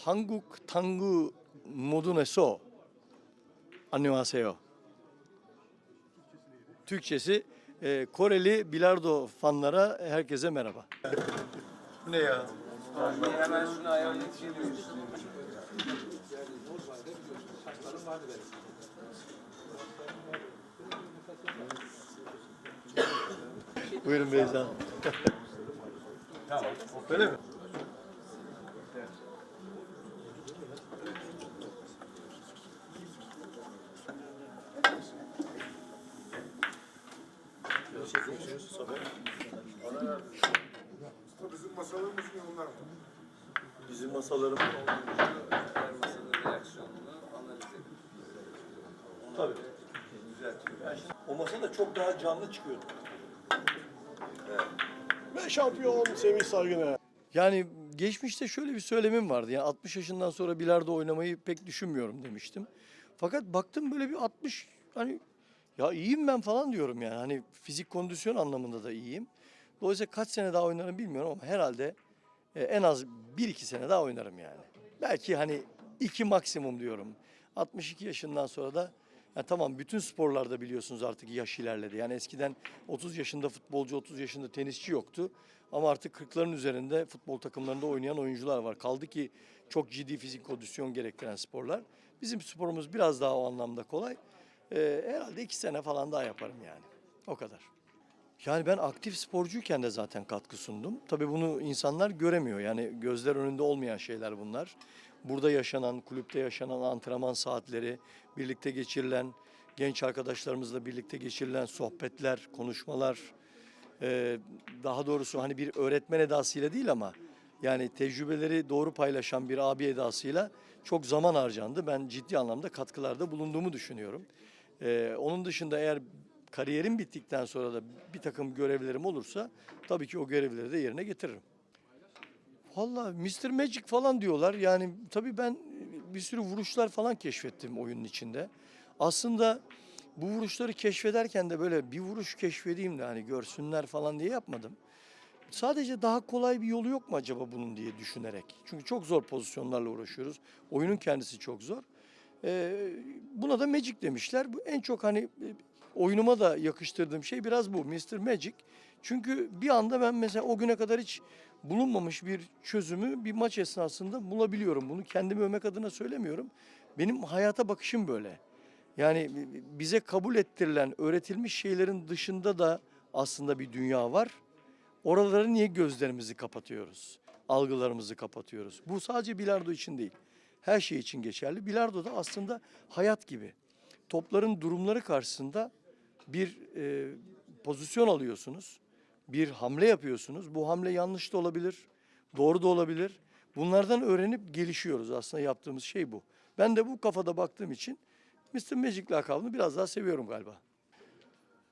한국 당구 모든에서 안녕하세요. Türkçesi e, Koreli bilardo fanlara herkese merhaba. Bu ne ya? Hemen şunu ayarlayıp geliyoruz. Buyurun Beyza. tamam. Öyle mi? Bizim masalarımız mı bunlar mı? Bizim masalarımız Her masanın reaksiyonunu analiz ediyoruz. tabii. Yani şimdi o masa da çok daha canlı çıkıyor. Ve şampiyon Semih Saygıner. Yani geçmişte şöyle bir söylemim vardı. Yani 60 yaşından sonra bilardo oynamayı pek düşünmüyorum demiştim. Fakat baktım böyle bir 60 hani ya iyiyim ben falan diyorum yani. Hani fizik kondisyon anlamında da iyiyim. Dolayısıyla kaç sene daha oynarım bilmiyorum ama herhalde e, en az 1-2 sene daha oynarım yani. Belki hani 2 maksimum diyorum. 62 yaşından sonra da ya tamam bütün sporlarda biliyorsunuz artık yaş ilerledi. Yani eskiden 30 yaşında futbolcu, 30 yaşında tenisçi yoktu. Ama artık 40'ların üzerinde futbol takımlarında oynayan oyuncular var. Kaldı ki çok ciddi fizik kondisyon gerektiren sporlar. Bizim sporumuz biraz daha o anlamda kolay. Ee, herhalde iki sene falan daha yaparım yani. O kadar. Yani ben aktif sporcuyken de zaten katkı sundum. Tabii bunu insanlar göremiyor. Yani gözler önünde olmayan şeyler bunlar. Burada yaşanan, kulüpte yaşanan antrenman saatleri, birlikte geçirilen, genç arkadaşlarımızla birlikte geçirilen sohbetler, konuşmalar, ee, daha doğrusu hani bir öğretmen edasıyla değil ama yani tecrübeleri doğru paylaşan bir abi edasıyla çok zaman harcandı. Ben ciddi anlamda katkılarda bulunduğumu düşünüyorum. Ee, onun dışında eğer kariyerim bittikten sonra da bir takım görevlerim olursa tabii ki o görevleri de yerine getiririm. Vallahi Mr. Magic falan diyorlar. Yani tabii ben bir sürü vuruşlar falan keşfettim oyunun içinde. Aslında bu vuruşları keşfederken de böyle bir vuruş keşfedeyim de hani görsünler falan diye yapmadım. Sadece daha kolay bir yolu yok mu acaba bunun diye düşünerek. Çünkü çok zor pozisyonlarla uğraşıyoruz. Oyunun kendisi çok zor. Ee, buna da Magic demişler. Bu en çok hani e, oyunuma da yakıştırdığım şey biraz bu. Mr. Magic. Çünkü bir anda ben mesela o güne kadar hiç bulunmamış bir çözümü bir maç esnasında bulabiliyorum. Bunu kendimi övmek adına söylemiyorum. Benim hayata bakışım böyle. Yani bize kabul ettirilen, öğretilmiş şeylerin dışında da aslında bir dünya var. Oraları niye gözlerimizi kapatıyoruz? Algılarımızı kapatıyoruz. Bu sadece bilardo için değil. Her şey için geçerli. Bilardo da aslında hayat gibi. Topların durumları karşısında bir e, pozisyon alıyorsunuz. Bir hamle yapıyorsunuz. Bu hamle yanlış da olabilir, doğru da olabilir. Bunlardan öğrenip gelişiyoruz. Aslında yaptığımız şey bu. Ben de bu kafada baktığım için Mr. Magic lakabını biraz daha seviyorum galiba.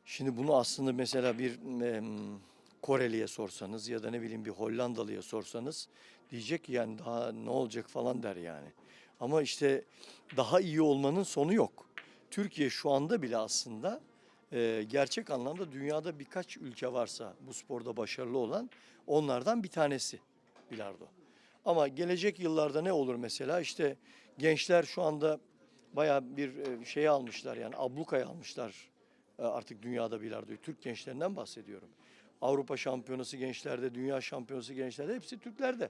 Şimdi bunu aslında mesela bir em, Koreli'ye sorsanız ya da ne bileyim bir Hollandalı'ya sorsanız diyecek ki yani daha ne olacak falan der yani. Ama işte daha iyi olmanın sonu yok. Türkiye şu anda bile aslında e, gerçek anlamda dünyada birkaç ülke varsa bu sporda başarılı olan onlardan bir tanesi bilardo. Ama gelecek yıllarda ne olur mesela işte gençler şu anda bayağı bir e, şey almışlar yani ablukaya almışlar e, artık dünyada bilardoyu. Türk gençlerinden bahsediyorum. Avrupa şampiyonası gençlerde, dünya şampiyonası gençlerde hepsi Türklerde.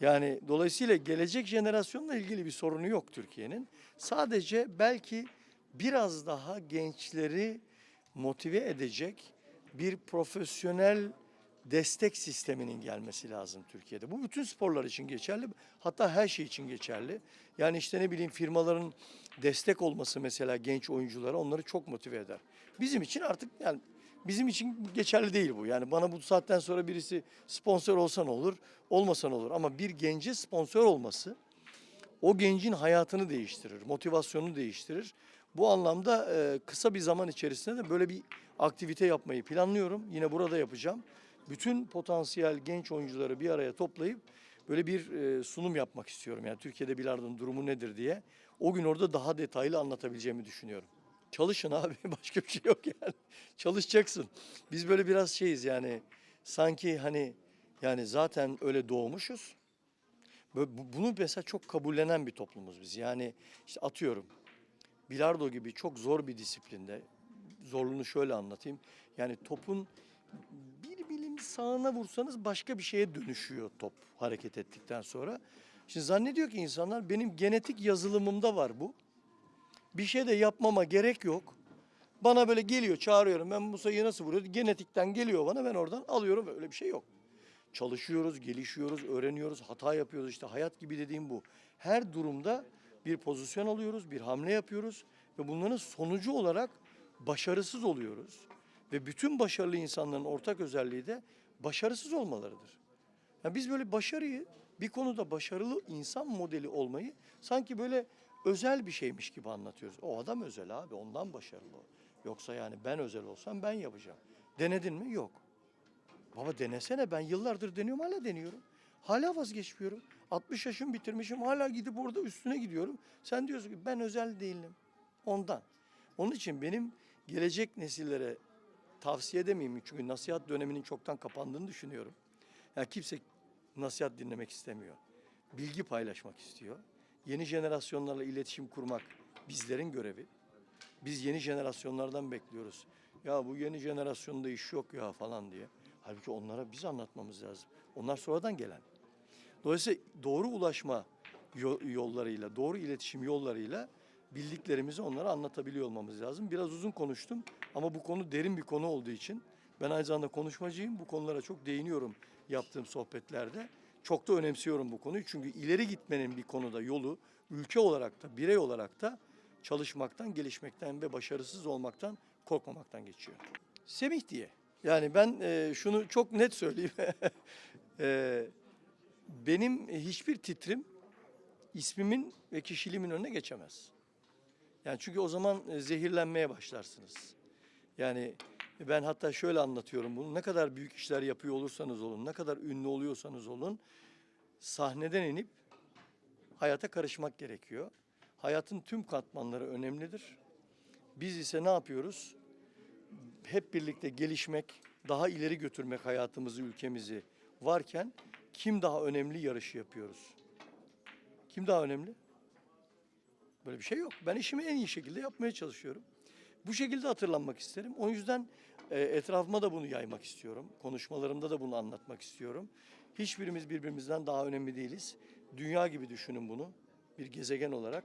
Yani dolayısıyla gelecek jenerasyonla ilgili bir sorunu yok Türkiye'nin. Sadece belki biraz daha gençleri motive edecek bir profesyonel destek sisteminin gelmesi lazım Türkiye'de. Bu bütün sporlar için geçerli. Hatta her şey için geçerli. Yani işte ne bileyim firmaların destek olması mesela genç oyunculara onları çok motive eder. Bizim için artık yani bizim için geçerli değil bu. Yani bana bu saatten sonra birisi sponsor olsa ne olur, olmasa ne olur. Ama bir gence sponsor olması o gencin hayatını değiştirir, motivasyonunu değiştirir. Bu anlamda e, kısa bir zaman içerisinde de böyle bir aktivite yapmayı planlıyorum. Yine burada yapacağım. Bütün potansiyel genç oyuncuları bir araya toplayıp böyle bir e, sunum yapmak istiyorum. Yani Türkiye'de bilardonun durumu nedir diye. O gün orada daha detaylı anlatabileceğimi düşünüyorum. Çalışın abi başka bir şey yok yani. Çalışacaksın. Biz böyle biraz şeyiz yani sanki hani yani zaten öyle doğmuşuz. Böyle bu- bunu mesela çok kabullenen bir toplumuz biz. Yani işte atıyorum bilardo gibi çok zor bir disiplinde zorluğunu şöyle anlatayım. Yani topun bir milim sağına vursanız başka bir şeye dönüşüyor top hareket ettikten sonra. Şimdi zannediyor ki insanlar benim genetik yazılımımda var bu. Bir şey de yapmama gerek yok. Bana böyle geliyor çağırıyorum ben bu sayıyı nasıl vuruyor? Genetikten geliyor bana ben oradan alıyorum öyle bir şey yok. Çalışıyoruz, gelişiyoruz, öğreniyoruz, hata yapıyoruz işte hayat gibi dediğim bu. Her durumda bir pozisyon alıyoruz, bir hamle yapıyoruz ve bunların sonucu olarak başarısız oluyoruz. Ve bütün başarılı insanların ortak özelliği de başarısız olmalarıdır. Ya biz böyle başarıyı bir konuda başarılı insan modeli olmayı sanki böyle özel bir şeymiş gibi anlatıyoruz. O adam özel abi ondan başarılı. Yoksa yani ben özel olsam ben yapacağım. Denedin mi? Yok. Baba denesene ben yıllardır deniyorum hala deniyorum. Hala vazgeçmiyorum. 60 yaşım bitirmişim hala gidip orada üstüne gidiyorum. Sen diyorsun ki ben özel değilim. Ondan. Onun için benim gelecek nesillere tavsiye edemeyeyim çünkü nasihat döneminin çoktan kapandığını düşünüyorum. Yani kimse nasihat dinlemek istemiyor. Bilgi paylaşmak istiyor. Yeni jenerasyonlarla iletişim kurmak bizlerin görevi. Biz yeni jenerasyonlardan bekliyoruz. Ya bu yeni jenerasyonda iş yok ya falan diye. Halbuki onlara biz anlatmamız lazım. Onlar sonradan gelen. Dolayısıyla doğru ulaşma yo- yollarıyla, doğru iletişim yollarıyla bildiklerimizi onlara anlatabiliyor olmamız lazım. Biraz uzun konuştum ama bu konu derin bir konu olduğu için ben aynı zamanda konuşmacıyım. Bu konulara çok değiniyorum yaptığım sohbetlerde. Çok da önemsiyorum bu konuyu. Çünkü ileri gitmenin bir konuda yolu ülke olarak da birey olarak da çalışmaktan, gelişmekten ve başarısız olmaktan korkmamaktan geçiyor. Semih diye. Yani ben e, şunu çok net söyleyeyim. E, benim hiçbir titrim ismimin ve kişiliğimin önüne geçemez. Yani çünkü o zaman e, zehirlenmeye başlarsınız. Yani ben hatta şöyle anlatıyorum bunu. Ne kadar büyük işler yapıyor olursanız olun, ne kadar ünlü oluyorsanız olun, sahneden inip hayata karışmak gerekiyor. Hayatın tüm katmanları önemlidir. Biz ise ne yapıyoruz? Hep birlikte gelişmek, daha ileri götürmek hayatımızı, ülkemizi varken kim daha önemli yarışı yapıyoruz? Kim daha önemli? Böyle bir şey yok. Ben işimi en iyi şekilde yapmaya çalışıyorum. Bu şekilde hatırlanmak isterim. O yüzden e, etrafıma da bunu yaymak istiyorum. Konuşmalarımda da bunu anlatmak istiyorum. Hiçbirimiz birbirimizden daha önemli değiliz. Dünya gibi düşünün bunu bir gezegen olarak.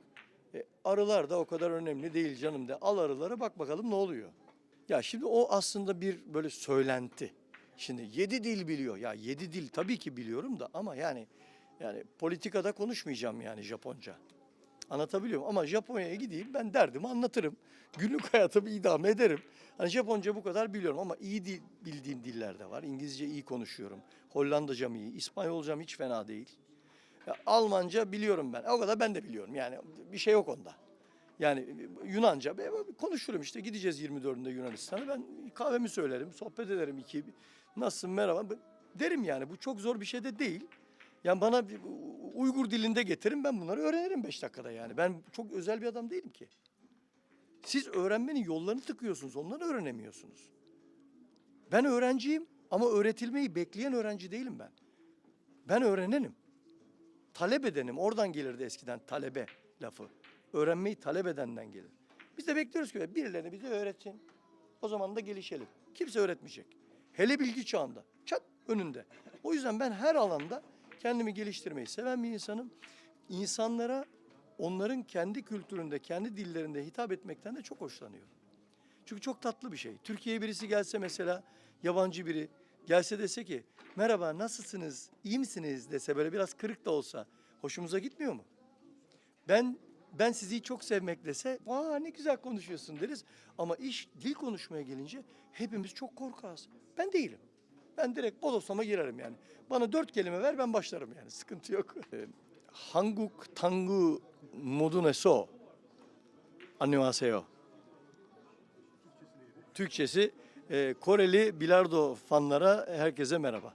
E, arılar da o kadar önemli değil canım de. Al arılara bak bakalım ne oluyor. Ya şimdi o aslında bir böyle söylenti. Şimdi yedi dil biliyor. Ya yedi dil tabii ki biliyorum da ama yani yani politikada konuşmayacağım yani Japonca. Anlatabiliyor muyum? Ama Japonya'ya gideyim ben derdimi anlatırım. Günlük hayatımı idame ederim. Hani Japonca bu kadar biliyorum ama iyi dil, bildiğim diller de var. İngilizce iyi konuşuyorum. Hollandacam iyi. İspanyolcam hiç fena değil. Ya, Almanca biliyorum ben. O kadar ben de biliyorum. Yani bir şey yok onda. Yani Yunanca be- konuşurum işte gideceğiz 24'ünde Yunanistan'a. Ben kahvemi söylerim, sohbet ederim iki. Nasılsın merhaba derim yani. Bu çok zor bir şey de değil. Yani bana bir Uygur dilinde getirin ben bunları öğrenirim 5 dakikada yani. Ben çok özel bir adam değilim ki. Siz öğrenmenin yollarını tıkıyorsunuz, onları öğrenemiyorsunuz. Ben öğrenciyim ama öğretilmeyi bekleyen öğrenci değilim ben. Ben öğrenenim. Talep edenim. Oradan gelirdi eskiden talebe lafı. Öğrenmeyi talep edenden gelir. Biz de bekliyoruz ki birileri bize öğretsin. O zaman da gelişelim. Kimse öğretmeyecek. Hele bilgi çağında. Çat önünde. O yüzden ben her alanda kendimi geliştirmeyi seven bir insanım. İnsanlara onların kendi kültüründe, kendi dillerinde hitap etmekten de çok hoşlanıyorum. Çünkü çok tatlı bir şey. Türkiye'ye birisi gelse mesela yabancı biri gelse dese ki merhaba nasılsınız, iyi misiniz dese böyle biraz kırık da olsa hoşumuza gitmiyor mu? Ben ben sizi çok sevmek dese vaa ne güzel konuşuyorsun deriz. Ama iş dil konuşmaya gelince hepimiz çok korkarız. Ben değilim. Ben direkt bodoslama girerim yani. Bana dört kelime ver ben başlarım yani sıkıntı yok. Ee, Hanguk tangu moduneso. Annyeonghaseyo. Türkçesi e, Koreli bilardo fanlara herkese merhaba.